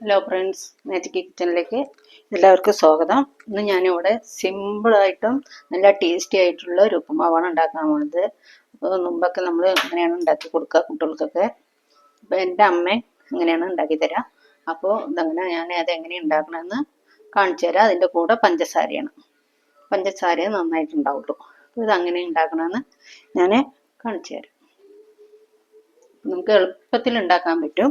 Hello friends magic കിച്ചണിലേക്ക് എല്ലാവർക്കും സ്വാഗതം. ഇന്ന് ഞാനിവിടെ സിമ്പിളായിട്ടും നല്ല ടേസ്റ്റി ആയിട്ടുള്ള ഒരു ഉപ്പുമാവാണ് ഉണ്ടാക്കാൻ പോകുന്നത് അപ്പോൾ മുമ്പൊക്കെ നമ്മൾ എങ്ങനെയാണ് ഉണ്ടാക്കി കൊടുക്കുക കുട്ടികൾക്കൊക്കെ. അപ്പോൾ എന്റെ അമ്മ എങ്ങനെയാണ് ഉണ്ടാക്കി തരാം. അപ്പോൾ ഇതങ്ങനെ ഞാൻ അത് എങ്ങനെ ഉണ്ടാക്കണമെന്ന് കാണിച്ചു തരാം. അതിന്റെ കൂടെ പഞ്ചസാരയാണ്. പഞ്ചസാര നന്നായിട്ടുണ്ടാവുള്ളൂ. അപ്പോൾ ഇതങ്ങനെ ഉണ്ടാക്കണമെന്ന് ഞാൻ കാണിച്ചു തരാം. നമുക്ക് എളുപ്പത്തിൽ ഉണ്ടാക്കാൻ പറ്റും.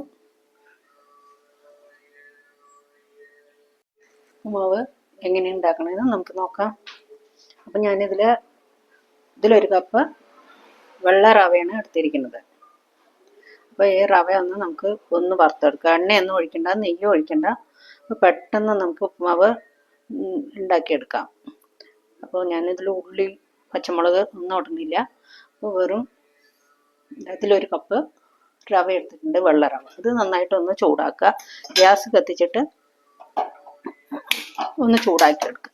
മാവ് എങ്ങനെ ഉണ്ടാക്കണമെന്ന് നമുക്ക് നോക്കാം. അപ്പം ഞാനിതിൽ ഇതിലൊരു കപ്പ് വെള്ള റവയാണ് എടുത്തിരിക്കുന്നത്. അപ്പോൾ ഈ റവ ഒന്ന് നമുക്ക് ഒന്ന് വറുത്തെടുക്കാം. എണ്ണയൊന്നും ഒഴിക്കണ്ട നെയ്യ് ഒഴിക്കണ്ട. അപ്പോൾ പെട്ടെന്ന് നമുക്ക് ഉപ്പുമാവ് ഉണ്ടാക്കിയെടുക്കാം. അപ്പോൾ ഞാനിതിൽ ഉള്ളി പച്ചമുളക് ഒന്നും ഇടുന്നില്ല അപ്പോൾ വെറും ഇതിലൊരു കപ്പ് റവ എടുത്തിട്ടുണ്ട് വെള്ള റവ. ഇത് നന്നായിട്ടൊന്ന് ചൂടാക്കുക. ഗ്യാസ് കത്തിച്ചിട്ട് ഒന്ന് ചൂടാക്കി എടുക്കുക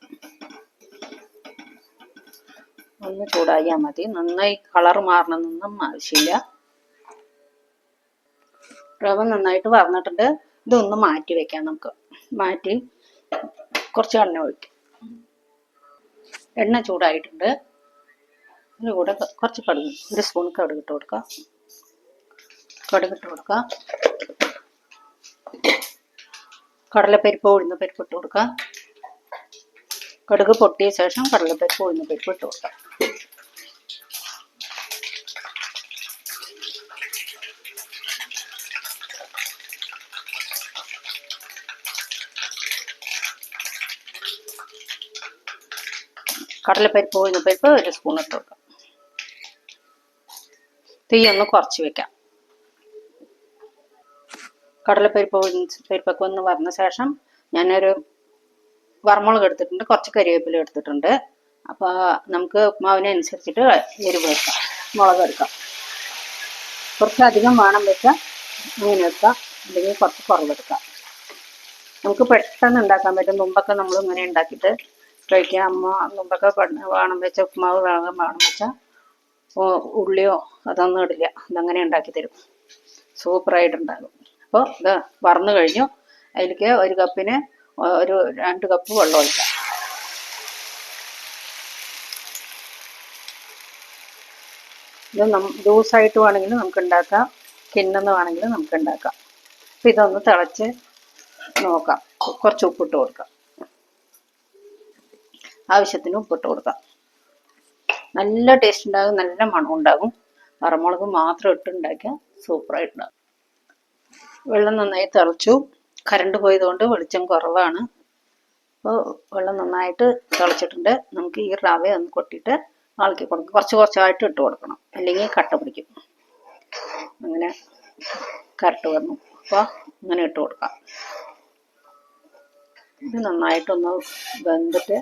ഒന്ന് ചൂടാക്കിയാൽ മതി. നന്നായി കളർ മാറണമെന്നൊന്നും ആവശ്യമില്ല. റവ നന്നായിട്ട് വറന്നിട്ടുണ്ട്. ഇതൊന്ന് മാറ്റി വെക്കാം നമുക്ക്. മാറ്റി കുറച്ച് എണ്ണ ഒഴിക്കാം. എണ്ണ ചൂടായിട്ടുണ്ട്. അതിന്റെ കൂടെ കുറച്ച് കടുക് ഒരു സ്പൂൺ കടുക് ഇട്ട് കൊടുക്കാം. കടുക് കൊടുക്കാം. കടലപ്പരിപ്പ് ഉഴുന്ന പരിപ്പ് ഇട്ട് കൊടുക്കാം. കടുക് പൊട്ടിയ ശേഷം കടലപ്പരിപ്പ് ഉഴുന്ന പരിപ്പ് ഇട്ട് കൊടുക്കാം. കടലപ്പരിപ്പ് ഉഴുന്ന പരിപ്പ് ഒരു സ്പൂൺ ഇട്ട് കൊടുക്കാം. തീ ഒന്ന് കുറച്ച് വെക്കാം. കടലപ്പരിപ്പ് പരിപ്പൊക്കെ ഒന്ന് വറന്ന ശേഷം ഞാനൊരു വറമുളക് എടുത്തിട്ടുണ്ട് കുറച്ച് കരിവേപ്പില എടുത്തിട്ടുണ്ട്. അപ്പോൾ നമുക്ക് ഉപ്മാവിനനുസരിച്ചിട്ട് എരിവ് വെക്കാം മുളക് എടുക്കാം. കുറച്ചധികം വേണം വെച്ചാൽ അങ്ങനെ വെക്കാം അല്ലെങ്കിൽ കുറച്ച് കുറവെടുക്കാം നമുക്ക് പെട്ടെന്ന് ഉണ്ടാക്കാൻ പറ്റും. മുമ്പൊക്കെ നമ്മൾ ഇങ്ങനെ ഉണ്ടാക്കിയിട്ട് കഴിക്കാം അമ്മ മുമ്പൊക്കെ വേണം വെച്ച ഉപ്മാവ് വേണം വേണം വെച്ചാൽ ഉള്ളിയോ അതൊന്നും ഇടില്ല. അതങ്ങനെ ഉണ്ടാക്കി തരും. സൂപ്പറായിട്ടുണ്ടാകും. അപ്പോൾ ഇത് വറന്നു കഴിഞ്ഞു. അതിലേക്ക് ഒരു കപ്പിന് ഒരു രണ്ട് കപ്പ് വെള്ളം ഒഴിക്കാം. ഇത് നം ലൂസായിട്ട് വേണമെങ്കിൽ നമുക്ക് ഉണ്ടാക്കാം കിണ്ണെന്ന് വേണമെങ്കിൽ നമുക്ക് ഉണ്ടാക്കാം അപ്പം ഇതൊന്ന് തിളച്ച് നോക്കാം. കുറച്ച് ഉപ്പിട്ട് കൊടുക്കാം. ആവശ്യത്തിന് ഉപ്പിട്ട് കൊടുക്കാം. നല്ല ടേസ്റ്റ് ഉണ്ടാകും നല്ല മണം ഉണ്ടാകും. വറമുളക് മാത്രം ഇട്ടുണ്ടാക്കിയാൽ സൂപ്പറായിട്ടുണ്ടാകും വെള്ളം നന്നായി തിളച്ചു. കറണ്ട് പോയതുകൊണ്ട് വെളിച്ചം കുറവാണ്. അപ്പോൾ വെള്ളം നന്നായിട്ട് തിളച്ചിട്ടുണ്ട്. നമുക്ക് ഈ റവ ഒന്ന് കൊട്ടിയിട്ട് വളക്കി കൊടുക്കും കുറച്ച് കുറച്ചായിട്ട് ഇട്ട് കൊടുക്കണം. അല്ലെങ്കിൽ കട്ട പിടിക്കും. അങ്ങനെ കറക്റ്റ് വന്നു. അപ്പോൾ ഇങ്ങനെ ഇട്ട് കൊടുക്കാം. ഇത് നന്നായിട്ടൊന്ന് വെന്തിട്ട്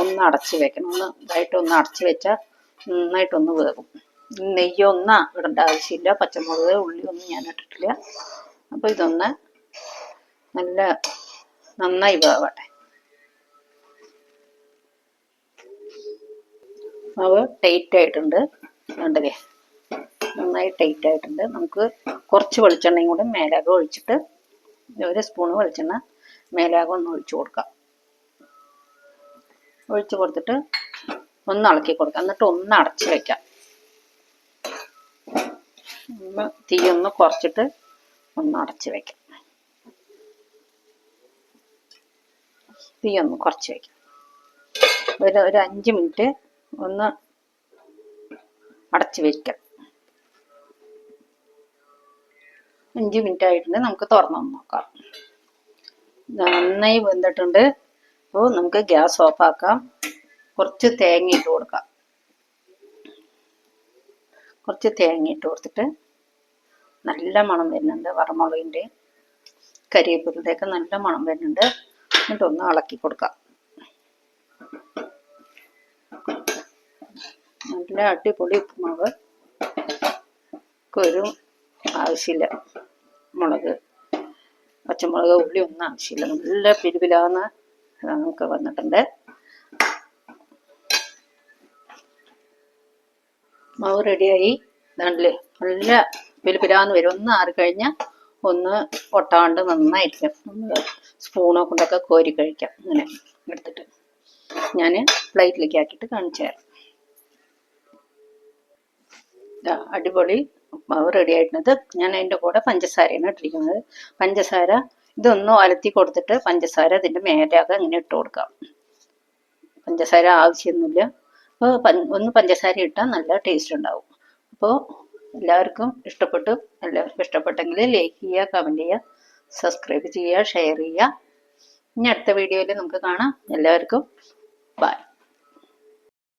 ഒന്ന് അടച്ച് വെക്കണം. ഒന്ന് ഇതായിട്ട് ഒന്ന് അടച്ച് വെച്ചാൽ നന്നായിട്ടൊന്ന് വേകും നെയ്യൊന്നും ഇടേണ്ട ആവശ്യമില്ല. പച്ചമുളക് ഉള്ളി ഒന്നും ഞാൻ ഇട്ടിട്ടില്ല. അപ്പോൾ ഇതൊന്ന് നല്ല നന്നായി വേവട്ടെ. മാവ് ടൈറ്റ് ആയിട്ടുണ്ട്. കണ്ടില്ലേ നന്നായി ടൈറ്റ് ആയിട്ടുണ്ട്. നമുക്ക് കുറച്ച് വെളിച്ചെണ്ണയും കൂടെ മേലാകം ഒഴിച്ചിട്ട് ഒരു സ്പൂണ് വെളിച്ചെണ്ണ മേലാകം ഒന്ന് ഒഴിച്ചു കൊടുക്കാം. ഒഴിച്ച് കൊടുത്തിട്ട് ഒന്ന് ഇളക്കി കൊടുക്കാം. എന്നിട്ട് ഒന്ന് അടച്ച് ഒന്ന് തീ ഒന്ന് കുറച്ചിട്ട് ഒന്ന് അടച്ച് വെക്കാം. തീ ഒന്ന് കുറച്ച് വയ്ക്കാം ഒരു ഒരു അഞ്ച് മിനിറ്റ് ഒന്ന് അടച്ച് വയ്ക്കാം അഞ്ച് മിനിറ്റ് ആയിട്ടുണ്ട്. നമുക്ക് തുറന്നു നോക്കാം. നന്നായി വെന്തിട്ടുണ്ട്. അപ്പോൾ നമുക്ക് ഗ്യാസ് ഓഫ് ആക്കാം. കുറച്ച് തേങ്ങ ഇട്ട് കൊടുക്കാം. കുറച്ച് തേങ്ങ ഇട്ട് കൊടുത്തിട്ട് നല്ല മണം വരുന്നുണ്ട്. വറമുളകിന്റെ കരിവേപ്പിലയുടെയൊക്കെ നല്ല മണം വരുന്നുണ്ട്. എന്നിട്ട് ഒന്ന് ഇളക്കി കൊടുക്കാം. നല്ല അടിപൊളി ഉപ്പുമാവ്. ഒരു ആവശ്യമില്ല മുളക്. പച്ചമുളക് ഉള്ളി ഒന്നും ആവശ്യമില്ല. നല്ല പിരിപിലാന്ന് നമുക്ക് വന്നിട്ടുണ്ട്. മാവ് റെഡിയായി. നല്ല നല്ല പിലുപിലാന്ന് വരും. ഒന്ന് ആറി കഴിഞ്ഞാൽ ഒന്ന് ഒട്ടാണ്ട് നന്നായിരിക്കും. സ്പൂണോ കൊണ്ടൊക്കെ കോരി കഴിക്കാം. ഇങ്ങനെ എടുത്തിട്ട് ഞാൻ പ്ലേറ്റിലേക്ക് ആക്കിയിട്ട് കാണിച്ചു തരാം. അടിപൊളി റെഡി ആയിട്ടുണ്ട്. ഞാൻ അതിന്റെ കൂടെ പഞ്ചസാരയാണ് ഇട്ടിരിക്കുന്നത്. പഞ്ചസാര ഇതൊന്നും അലത്തി കൊടുത്തിട്ട് പഞ്ചസാര ഇതിന്റെ മേലാകെ ഇങ്ങനെ ഇട്ട് കൊടുക്കാം. പഞ്ചസാര ആവശ്യമൊന്നുമില്ല. അപ്പോൾ ഒന്ന് പഞ്ചസാര ഇട്ടാൽ നല്ല ടേസ്റ്റ് ഉണ്ടാവും. അപ്പോൾ എല്ലാവർക്കും ഇഷ്ടപ്പെട്ടു. എല്ലാവർക്കും ഇഷ്ടപ്പെട്ടെങ്കിൽ ലൈക്ക് ചെയ്യുക കമന്റ് ചെയ്യുക. സബ്സ്ക്രൈബ് ചെയ്യുക ഷെയർ ചെയ്യുക. ഇനി അടുത്ത വീഡിയോയിൽ നമുക്ക് കാണാം. എല്ലാവർക്കും ബൈ.